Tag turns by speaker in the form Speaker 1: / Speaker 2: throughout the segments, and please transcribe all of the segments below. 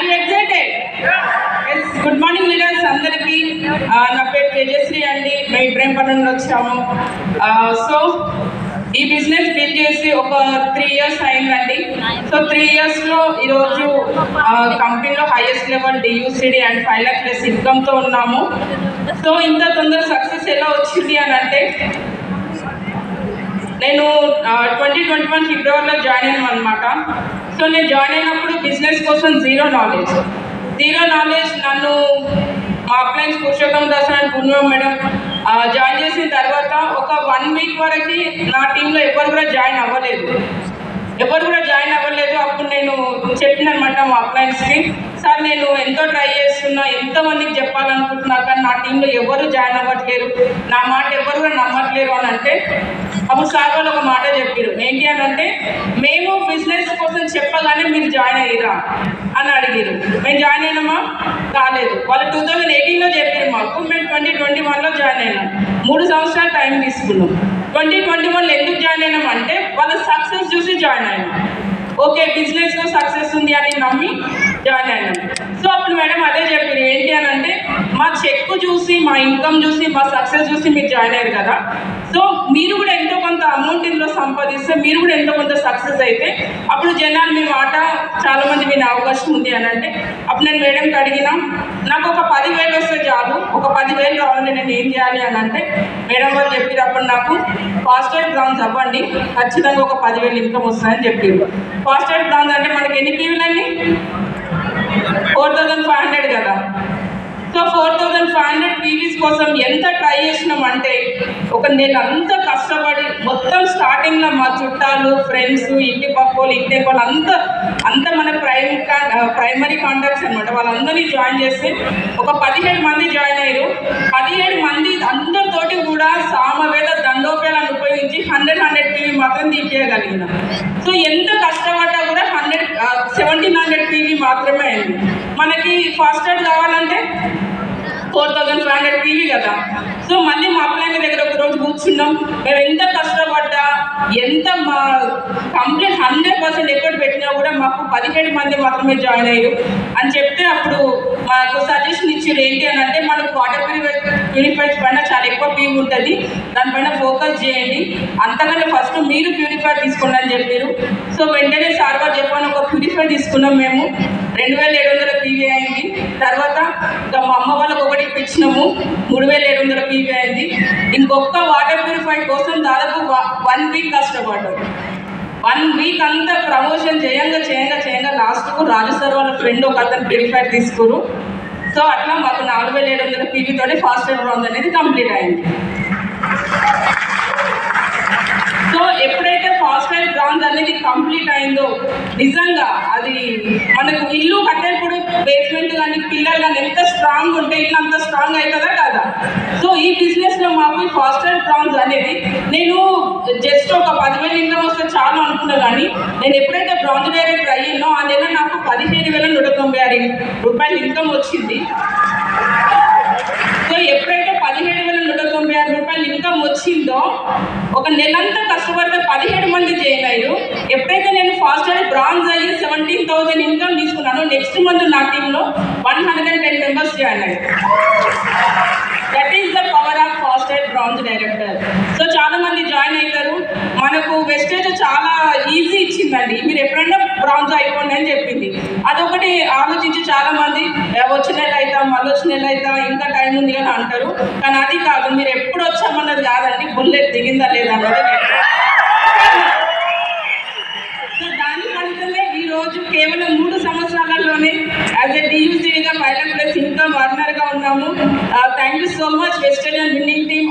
Speaker 1: I excited good morning leaders అందరికీ నా పేరు తేజశ్రీ అండి. మేము ఇబ్రాహీంపట్నం నుండి వచ్చాము సో ఈ బిజినెస్ బిల్డ్ చేసి ఒక త్రీ ఇయర్స్ అయిందండి. సో త్రీ ఇయర్స్లో ఈరోజు కంపెనీలో highest level డియూసిడి and five lakh plus ఇన్కమ్తో ఉన్నాము. సో ఇంత తొందర సక్సెస్ ఎలా వచ్చింది అని అంటే నేను ట్వంటీ వన్ ఫిబ్రవరిలో జాయిన్ అయినాం అనమాట సో నేను జాయిన్ అయినప్పుడు బిజినెస్ కోసం జీరో నాలెడ్జ్ జీరో నాలెడ్జ్ నన్ను మా appliance Purushottama Das and Purnima madam join చేసిన తర్వాత ఒక వన్ వీక్ వరకు నా టీంలో ఎవరు కూడా జాయిన్ అవ్వలేదు. ఎవరు కూడా జాయిన్ అవ్వలేదు అప్పుడు నేను చెప్పిన అనమాట మా అప్లయన్స్కి సార్ నేను ఎంతో ట్రై చేస్తున్నా ఎంతమందికి చెప్పాలనుకుంటున్నా కానీ నా టీంలో ఎవరు జాయిన్ అవ్వట్లేరు. నా మాట ఎవరు కూడా నమ్మట్లేరు అని అంటే అప్పుడు సార్ వాళ్ళు ఒక మాట చెప్పారు. ఏంటి అని అంటే మేము బిజినెస్ కోసం చెప్పగానే మీరు జాయిన్ అయ్యిరా అని అడిగారు. మేము జాయిన్ అయినామా? కాలేదు వాళ్ళు టూ థౌజండ్ ఎయిటీన్లో చెప్పారు మాకు. మేము ట్వంటీ ట్వంటీ వన్లో జాయిన్ అయినాం. మూడు సంవత్సరాలు టైం తీసుకున్నాం. ట్వంటీ ట్వంటీ వన్లో ఎందుకు జాయిన్ అయినాం అంటే వాళ్ళ సక్సెస్ చూసి జాయిన్ అయినాం. ఓకే బిజినెస్లో సక్సెస్ ఉంది అని నమ్మి జాయిన్ అయ్యాను సో అప్పుడు మేడం అదే చెప్పారు ఏంటి అని అంటే మా చెక్ చూసి మా ఇన్కమ్ చూసి మా సక్సెస్ చూసి మీరు జాయిన్ అయ్యారు కదా. సో మీరు కూడా ఎంతో కొంత అమౌంట్ ఇందులో సంపాదిస్తే మీరు కూడా ఎంతో కొంత సక్సెస్ అయితే అప్పుడు జనాలు మీ మాట చాలా మంది వినే అవకాశం ఉంది అని అంటే అప్పుడు నేను మేడంకి అడిగినా నాకు ఒక పదివేలు వస్తే చాలు ఒక పదివేలు రావాలంటే నేను ఏం చేయాలి? అని అంటే మేడం వాళ్ళు చెప్పినప్పుడు నాకు ఫాస్టెడ్ బ్రాంజ్ అవ్వండి ఖచ్చితంగా ఒక పదివేలు ఇన్కమ్ వస్తుందని చెప్పారు. ఫాస్టెడ్ బ్రాంజ్ అంటే మనకి ఎన్ని పీవీలు అండి? ఫోర్ థౌజండ్ ఫైవ్ హండ్రెడ్ కదా. So four thousand five hundred PVs కోసం ఎంత ట్రై చేసినాం అంటే ఒక నేను అంత కష్టపడి మొత్తం స్టార్టింగ్లో మా చుట్టాలు ఫ్రెండ్స్ ఇంటి పక్కోళ్ళు ఇంటి వాళ్ళు అంతా అంతా మన ప్రైమ్ ప్రైమరీ కాంటాక్ట్స్ అనమాట వాళ్ళందరినీ జాయిన్ చేస్తే ఒక పదిహేడు మంది జాయిన్ అయ్యారు. పదిహేడు మంది అందరితోటి కూడా సామవేద దండోపేయాలను ఉపయోగించి హండ్రెడ్ హండ్రెడ్ పీవీ మాత్రం తీసేయగలిగినాం సో ఎంత కష్టపడ్డా కూడా హండ్రెడ్ సెవెంటీన్ హండ్రెడ్ పీవీ మాత్రమే అయింది. మనకి ఫాస్ట్ ఎయిడ్ కావాలంటే four thousand five hundred PV కదా. సో మళ్ళీ మా అప్లైన్ దగ్గర ఒక రోజు కూర్చున్నాం. మేము ఎంత కష్టపడ్డా ఎంత మా కంప్లీట్ హండ్రెడ్ పర్సెంట్ ఎఫర్ట్ పెట్టినా కూడా మాకు పదిహేడు మంది మాత్రమే జాయిన్ అయ్యారు. అని చెప్తే అప్పుడు మాకు సజెషన్ ఇచ్చారు ఏంటి అని అంటే మనకు వాటర్ ప్యూరిఫై ప్యూరిఫైడ్ పైన చాలా ఎక్కువ పీవీ ఉంటుంది. దానిపైన ఫోకస్ చేయండి. అంతకన్నా ఫస్ట్ మీరు ప్యూరిఫైడ్ తీసుకోండి అని చెప్పారు సో వెంటనే సార్ వారు చెప్పాను ఒక ప్యూరిఫైడ్ తీసుకున్నాం మేము. రెండు వేల ఏడు వందల పీవీ అయింది. తర్వాత ఇంకా మా అమ్మ వాళ్ళకి ఒకటి ఇప్పించినాము. మూడు వేల ఏడు వందల పీవీ అయింది. ఇంకొక వాటర్ ప్యూరిఫై కోసం దాదాపు వన్ వీక్ కష్టపడ్డాం. వన్ వీక్ అంతా ప్రమోషన్ చేయంగా చేయంగా చేయంగా లాస్ట్కు రాజు సార్ వాళ్ళ ఫ్రెండ్ ఒక అతను ప్యూరిఫైర్ తీసుకురు సో అట్లా మాకు నాలుగు వేల ఏడు వందల పీవీతోనే ఫాస్ట్ రౌండ్ అనేది కంప్లీట్ అయింది. సో ఎప్పుడైతే ఫాస్ట్ లైఫ్ బ్రాంజ్ అనేది కంప్లీట్ అయిందో నిజంగా అది మనకు ఇల్లు కట్టేప్పుడు బేస్మెంట్ కానీ పిల్లలు కానీ ఎంత స్ట్రాంగ్ ఉంటే ఇల్లు అంత స్ట్రాంగ్ అవుతుందా కదా? సో ఈ బిజినెస్ మాకు ఫాస్ట్ ప్రాన్స్ అనేది నేను జస్ట్ ఒక పదివేలు ఇన్కమ్ వస్తే చాలు అనుకున్నా కానీ నేను ఎప్పుడైతే బ్రాంజ్ డైరెక్టర్ అయ్యానో ఆ నెల నాకు పదిహేను వేల నూట తొంభై ఆరు రూపాయలు ఇన్కమ్ వచ్చింది. సో ఎప్పుడైతే పదిహేడు వేల నూట తొంభై ఆరు రూపాయలు ఇన్కమ్ వచ్చిందో ఒక నెలంతా కష్టపడితే పదిహేడు మంది జాయిన్ అయ్యారు. ఎప్పుడైతే నేను ఫాస్ట్ అయ్యి బ్రాంజ్ అయ్యి సెవెంటీన్ థౌసండ్ ఇన్కమ్ తీసుకున్నానో నెక్స్ట్ మంత్ నా టీంలో one hundred and ten members join అయ్యారు. డైరెక్టర్ సో చాలా మంది జాయిన్ అవుతారు మనకు వెస్టేజ్ చాలా ఈజీ ఇచ్చిందండి. మీరు ఎప్పుడైనా బ్రాంజ్ అయిపోండి అని చెప్పింది. అదొకటి ఆలోచించి చాలా మంది వచ్చే నెల అవుతా మళ్ళీ వచ్చిన నెల అవుతా ఇంకా టైం ఉంది అని అంటారు. కానీ అది కాదు మీరు ఎప్పుడు వచ్చామన్నది కాదండి. బుల్లెట్ దిగిందా లేదా అన్నది సో ఈ రోజు కేవలం మూడు సంవత్సరాలలోనే యాజ్ ఎ డియూసీగా ఫైవ్ ప్లస్ ఇంకా వర్నర్గా ఉన్నాము. Thank you so much western winning team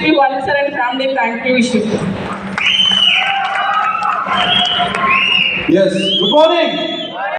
Speaker 1: Secretary Walser and family, thank you,
Speaker 2: Yes, good morning.